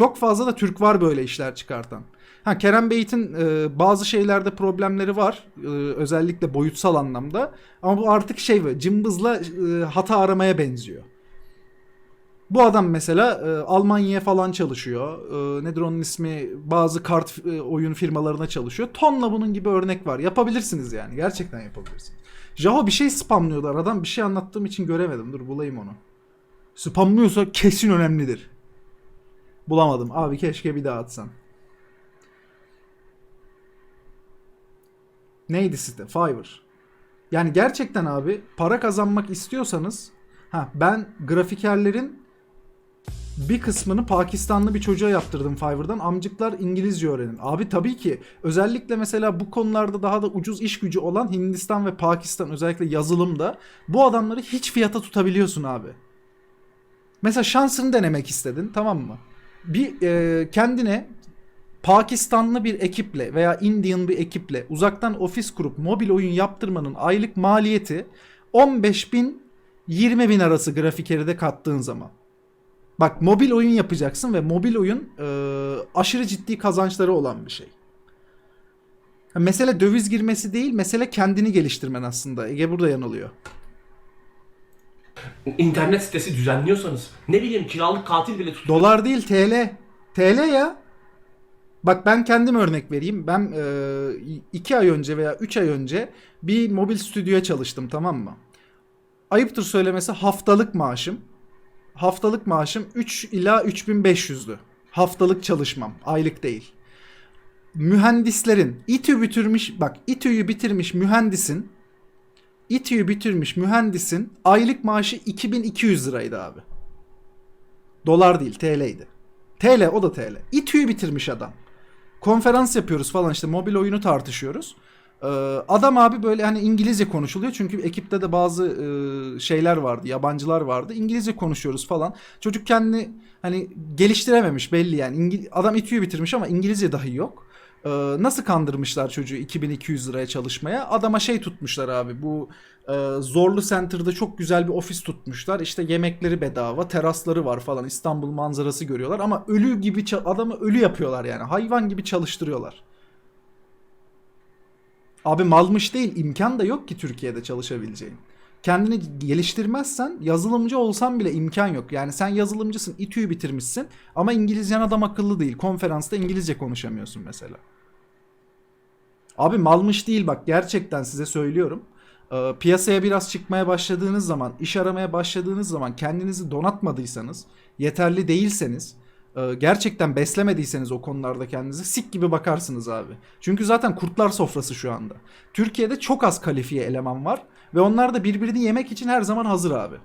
Çok fazla da Türk var böyle işler çıkartan. Ha Kerem Beyt'in e, bazı şeylerde problemleri var. E, özellikle boyutsal anlamda. Ama bu artık şey böyle cımbızla e, hata aramaya benziyor. Bu adam mesela e, Almanya'ya falan çalışıyor. E, nedir onun ismi? Bazı kart e, oyun firmalarına çalışıyor. Tonla bunun gibi örnek var. Yapabilirsiniz yani. Gerçekten yapabilirsiniz. Jaho bir şey spamlıyordu aradan. Bir şey anlattığım için göremedim. Dur bulayım onu. Spamlıyorsa kesin önemlidir. Bulamadım. Abi keşke bir daha atsan. Neydi site? Fiverr. Yani gerçekten abi para kazanmak istiyorsanız ha ben grafikerlerin bir kısmını Pakistanlı bir çocuğa yaptırdım Fiverr'dan. Amcıklar İngilizce öğrenin. Abi tabii ki özellikle mesela bu konularda daha da ucuz iş gücü olan Hindistan ve Pakistan özellikle yazılımda bu adamları hiç fiyata tutabiliyorsun abi. Mesela şansını denemek istedin tamam mı? Bir e, kendine Pakistanlı bir ekiple veya Indian bir ekiple uzaktan ofis kurup mobil oyun yaptırmanın aylık maliyeti 15 bin 20 bin arası grafikeri de kattığın zaman. Bak mobil oyun yapacaksın ve mobil oyun e, aşırı ciddi kazançları olan bir şey. Mesele döviz girmesi değil, mesele kendini geliştirmen aslında. Ege burada yanılıyor. İnternet sitesi düzenliyorsanız ne bileyim kiralık katil bile tutuyor. Dolar değil TL. TL ya. Bak ben kendim örnek vereyim. Ben e, iki ay önce veya üç ay önce bir mobil stüdyoya çalıştım tamam mı? Ayıptır söylemesi haftalık maaşım. Haftalık maaşım 3 ila 3500'dü. Haftalık çalışmam. Aylık değil. Mühendislerin İTÜ bitirmiş bak İTÜ'yü bitirmiş mühendisin İTÜ'yü bitirmiş mühendisin aylık maaşı 2200 liraydı abi. Dolar değil TL'ydi. TL o da TL. İTÜ'yü bitirmiş adam. Konferans yapıyoruz falan işte mobil oyunu tartışıyoruz. Ee, adam abi böyle hani İngilizce konuşuluyor çünkü ekipte de bazı e, şeyler vardı yabancılar vardı İngilizce konuşuyoruz falan çocuk kendini hani geliştirememiş belli yani İngil- adam İTÜ'yü bitirmiş ama İngilizce dahi yok Ee, nasıl kandırmışlar çocuğu 2200 liraya çalışmaya adama şey tutmuşlar abi bu e, Zorlu Center'da çok güzel bir ofis tutmuşlar işte yemekleri bedava terasları var falan İstanbul manzarası görüyorlar ama ölü gibi adamı ölü yapıyorlar yani hayvan gibi çalıştırıyorlar. Abi malmış değil imkan da yok ki Türkiye'de çalışabileceğin. Kendini geliştirmezsen yazılımcı olsan bile imkan yok. Yani sen yazılımcısın, İTÜ'yü bitirmişsin ama İngilizcen adam akıllı değil. Konferansta İngilizce konuşamıyorsun mesela. Abi malmış değil bak gerçekten size söylüyorum. Ee, piyasaya biraz çıkmaya başladığınız zaman, iş aramaya başladığınız zaman kendinizi donatmadıysanız, yeterli değilseniz, e, gerçekten beslemediyseniz o konularda kendinizi sik gibi bakarsınız abi. Çünkü zaten kurtlar sofrası şu anda. Türkiye'de çok az kalifiye eleman var ve onlar da birbirini yemek için her zaman hazır abi.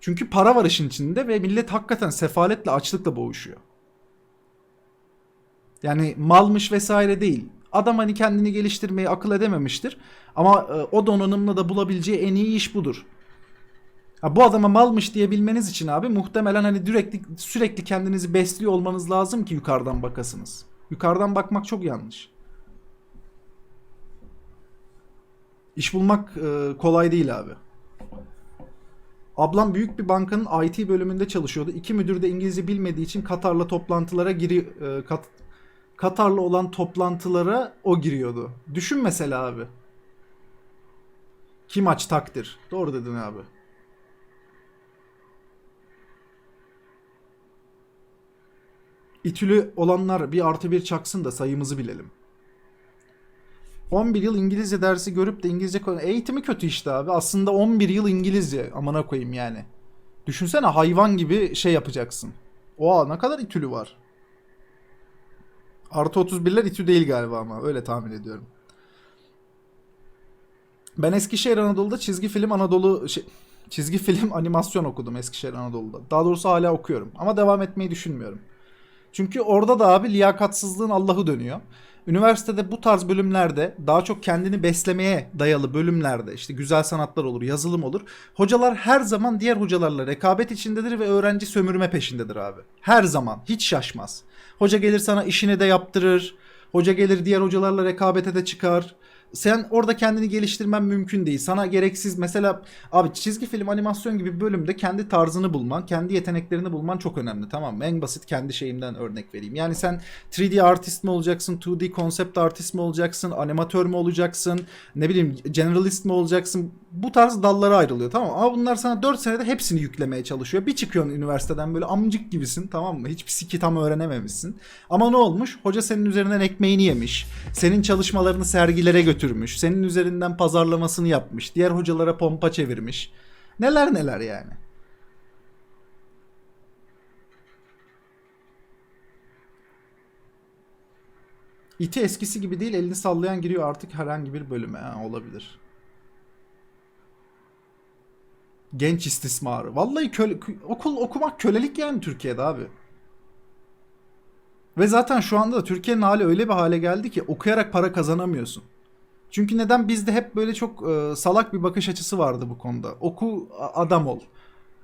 Çünkü para var işin içinde ve millet hakikaten sefaletle, açlıkla boğuşuyor. Yani malmış vesaire değil. Adam hani kendini geliştirmeyi akıl edememiştir. Ama e, o donanımla da bulabileceği en iyi iş budur. Ha, bu adama malmış diyebilmeniz için abi muhtemelen hani sürekli sürekli kendinizi besliyor olmanız lazım ki yukarıdan bakasınız. Yukarıdan bakmak çok yanlış. İş bulmak e, kolay değil abi. Ablam büyük bir bankanın IT bölümünde çalışıyordu. İki müdür de İngilizce bilmediği için Katar'la toplantılara giri e, Kat- Katar'la olan toplantılara o giriyordu. Düşün mesela abi. Kim aç takdir. Doğru dedin abi. İtülü olanlar bir artı bir çaksın da sayımızı bilelim. 11 yıl İngilizce dersi görüp de İngilizce eğitimi kötü işte abi. Aslında 11 yıl İngilizce amına koyayım yani. Düşünsene hayvan gibi şey yapacaksın. Oha ne kadar İtülü var. Artı 31'ler İTÜ değil galiba ama öyle tahmin ediyorum. Ben Eskişehir Anadolu'da çizgi film Anadolu şey, çizgi film animasyon okudum Eskişehir Anadolu'da. Daha doğrusu hala okuyorum ama devam etmeyi düşünmüyorum. Çünkü orada da abi liyakatsızlığın Allah'ı dönüyor. Üniversitede bu tarz bölümlerde daha çok kendini beslemeye dayalı bölümlerde işte güzel sanatlar olur, yazılım olur. Hocalar her zaman diğer hocalarla rekabet içindedir ve öğrenci sömürme peşindedir abi. Her zaman hiç şaşmaz. Hoca gelir sana işini de yaptırır. Hoca gelir diğer hocalarla rekabete de çıkar. Sen orada kendini geliştirmen mümkün değil. Sana gereksiz mesela abi çizgi film animasyon gibi bölümde kendi tarzını bulman, kendi yeteneklerini bulman çok önemli tamam mı? En basit kendi şeyimden örnek vereyim. Yani sen 3D artist mi olacaksın, 2D concept artist mi olacaksın, animatör mü olacaksın, ne bileyim generalist mi olacaksın? Bu tarz dallara ayrılıyor tamam mı? Ama bunlar sana 4 senede hepsini yüklemeye çalışıyor. Bir çıkıyorsun üniversiteden böyle amcık gibisin tamam mı? Hiçbir siki tam öğrenememişsin. Ama ne olmuş? Hoca senin üzerinden ekmeğini yemiş. Senin çalışmalarını sergilere götürmüş. Senin üzerinden pazarlamasını yapmış. Diğer hocalara pompa çevirmiş. Neler neler yani. İti eskisi gibi değil elini sallayan giriyor artık herhangi bir bölüme ha, olabilir. Genç istismarı. Vallahi köle, okul okumak kölelik yani Türkiye'de abi. Ve zaten şu anda da Türkiye'nin hali öyle bir hale geldi ki okuyarak para kazanamıyorsun. Çünkü neden bizde hep böyle çok e, salak bir bakış açısı vardı bu konuda. Oku adam ol.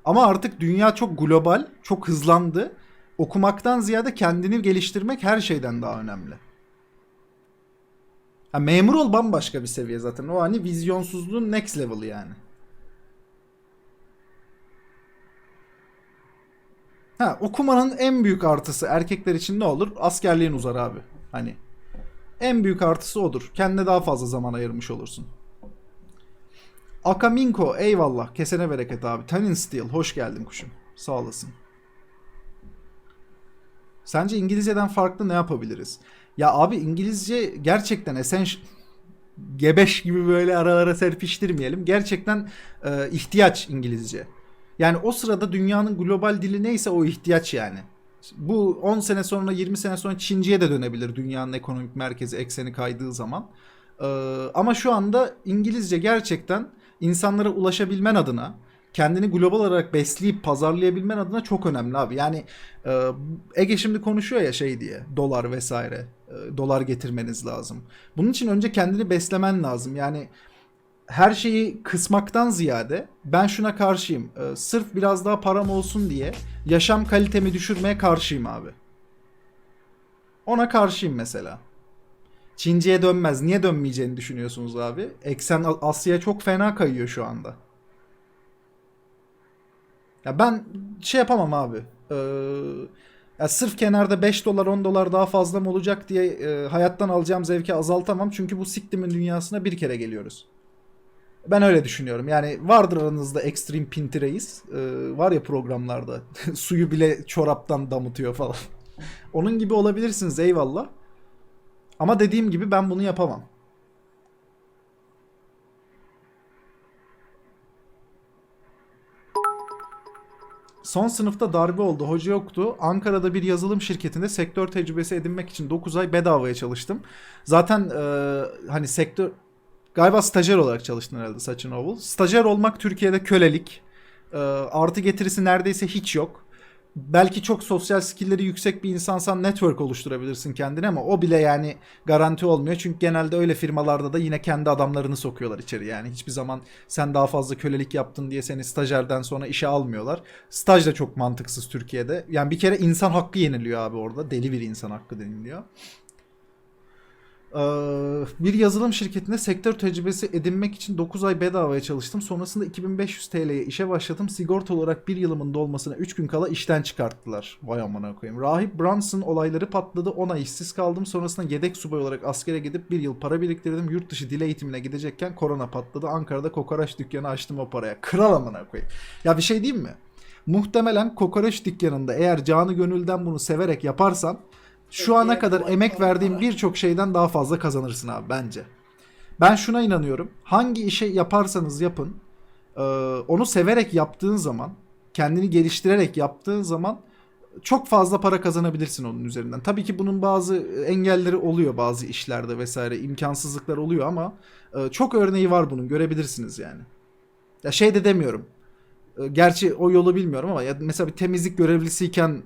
Ama artık dünya çok global, çok hızlandı. Okumaktan ziyade kendini geliştirmek her şeyden daha önemli. Ha, memur ol bambaşka bir seviye zaten. O hani vizyonsuzluğun next level yani. Ha, okumanın en büyük artısı erkekler için ne olur? Askerliğin uzar abi. Hani en büyük artısı odur. Kendine daha fazla zaman ayırmış olursun. Akaminko eyvallah. Kesene bereket abi. Tanin Steel hoş geldin kuşum. Sağ olasın. Sence İngilizceden farklı ne yapabiliriz? Ya abi İngilizce gerçekten essential gebeş gibi böyle aralara serpiştirmeyelim. Gerçekten e, ihtiyaç İngilizce. Yani o sırada dünyanın global dili neyse o ihtiyaç yani. Bu 10 sene sonra 20 sene sonra Çinci'ye de dönebilir dünyanın ekonomik merkezi ekseni kaydığı zaman. Ee, ama şu anda İngilizce gerçekten insanlara ulaşabilmen adına kendini global olarak besleyip pazarlayabilmen adına çok önemli abi. Yani e, Ege şimdi konuşuyor ya şey diye dolar vesaire. E, dolar getirmeniz lazım. Bunun için önce kendini beslemen lazım. Yani her şeyi kısmaktan ziyade ben şuna karşıyım. Ee, sırf biraz daha param olsun diye yaşam kalitemi düşürmeye karşıyım abi. Ona karşıyım mesela. Çinci'ye dönmez. Niye dönmeyeceğini düşünüyorsunuz abi? Eksen Asya'ya çok fena kayıyor şu anda. Ya ben şey yapamam abi. Ee, ya sırf kenarda 5 dolar 10 dolar daha fazla mı olacak diye e, hayattan alacağım zevki azaltamam. Çünkü bu siktimin dünyasına bir kere geliyoruz. Ben öyle düşünüyorum. Yani vardır aranızda Extreme Pinti Reis. Ee, var ya programlarda. Suyu bile çoraptan damıtıyor falan. Onun gibi olabilirsiniz eyvallah. Ama dediğim gibi ben bunu yapamam. Son sınıfta darbe oldu. Hoca yoktu. Ankara'da bir yazılım şirketinde sektör tecrübesi edinmek için 9 ay bedavaya çalıştım. Zaten e, hani sektör Galiba stajyer olarak çalıştın herhalde Saçın Oval. Stajyer olmak Türkiye'de kölelik. Ee, artı getirisi neredeyse hiç yok. Belki çok sosyal skillleri yüksek bir insansan network oluşturabilirsin kendine ama o bile yani garanti olmuyor. Çünkü genelde öyle firmalarda da yine kendi adamlarını sokuyorlar içeri. Yani hiçbir zaman sen daha fazla kölelik yaptın diye seni stajyerden sonra işe almıyorlar. Staj da çok mantıksız Türkiye'de. Yani bir kere insan hakkı yeniliyor abi orada. Deli bir insan hakkı deniliyor. Ee, bir yazılım şirketinde sektör tecrübesi edinmek için 9 ay bedavaya çalıştım. Sonrasında 2500 TL'ye işe başladım. Sigorta olarak bir yılımın dolmasına 3 gün kala işten çıkarttılar. Vay amına koyayım. Rahip Brunson olayları patladı. 10 ay işsiz kaldım. Sonrasında yedek subay olarak askere gidip bir yıl para biriktirdim. Yurt dışı dil eğitimine gidecekken korona patladı. Ankara'da kokoreç dükkanı açtım o paraya. Kral amına koyayım. Ya bir şey diyeyim mi? Muhtemelen kokoreç dükkanında eğer canı gönülden bunu severek yaparsan şu ana kadar emek verdiğim birçok şeyden daha fazla kazanırsın abi bence. Ben şuna inanıyorum. Hangi işe yaparsanız yapın, e, onu severek yaptığın zaman, kendini geliştirerek yaptığın zaman çok fazla para kazanabilirsin onun üzerinden. Tabii ki bunun bazı engelleri oluyor bazı işlerde vesaire, imkansızlıklar oluyor ama e, çok örneği var bunun görebilirsiniz yani. Ya şey de demiyorum. E, Gerçi o yolu bilmiyorum ama ya mesela bir temizlik görevlisiyken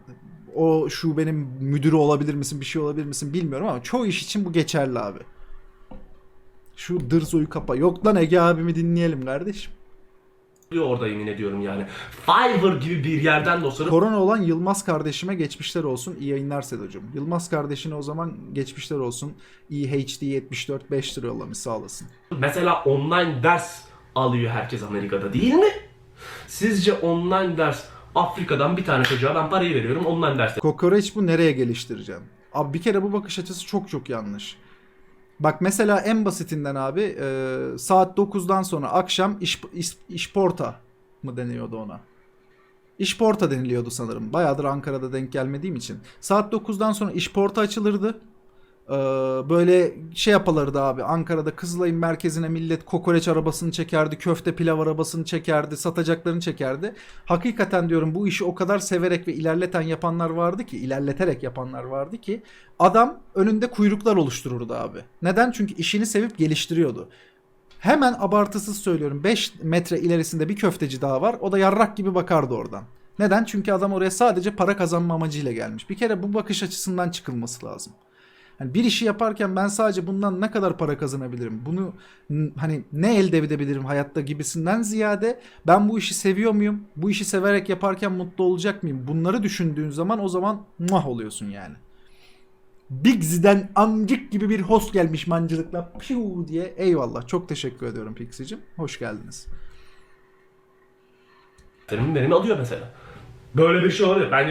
o şubenin müdürü olabilir misin bir şey olabilir misin bilmiyorum ama çoğu iş için bu geçerli abi. Şu dırzoyu kapa. Yok lan Ege abimi dinleyelim kardeşim. orada yemin ediyorum yani. Fiverr gibi bir yerden dostlarım Korona olan Yılmaz kardeşime geçmişler olsun. İyi yayınlar Sedo'cum. Yılmaz kardeşine o zaman geçmişler olsun. EHD 74 5 lira yollamış sağ olasın. mesela online ders alıyor herkes Amerika'da değil mi? Sizce online ders Afrika'dan bir tane çocuğa ben parayı veriyorum online ders Kokoreç bu nereye geliştireceğim? Abi bir kere bu bakış açısı çok çok yanlış. Bak mesela en basitinden abi e, saat 9'dan sonra akşam iş, iş, işporta mı deniyordu ona? İşporta deniliyordu sanırım. Bayağıdır Ankara'da denk gelmediğim için. Saat 9'dan sonra işporta açılırdı. Ee, böyle şey yapılırdı abi. Ankara'da Kızılay'ın merkezine millet kokoreç arabasını çekerdi. Köfte pilav arabasını çekerdi. Satacaklarını çekerdi. Hakikaten diyorum bu işi o kadar severek ve ilerleten yapanlar vardı ki. ilerleterek yapanlar vardı ki. Adam önünde kuyruklar oluştururdu abi. Neden? Çünkü işini sevip geliştiriyordu. Hemen abartısız söylüyorum 5 metre ilerisinde bir köfteci daha var. O da yarrak gibi bakardı oradan. Neden? Çünkü adam oraya sadece para kazanma amacıyla gelmiş. Bir kere bu bakış açısından çıkılması lazım. Hani bir işi yaparken ben sadece bundan ne kadar para kazanabilirim? Bunu hani ne elde edebilirim hayatta gibisinden ziyade ben bu işi seviyor muyum? Bu işi severek yaparken mutlu olacak mıyım? Bunları düşündüğün zaman o zaman muah oluyorsun yani. Big Z'den amcık gibi bir host gelmiş mancılıkla piu diye. Eyvallah. Çok teşekkür ediyorum Pixie'cim. Hoş geldiniz. benim, benim alıyor mesela. Böyle bir şey oluyor. Ben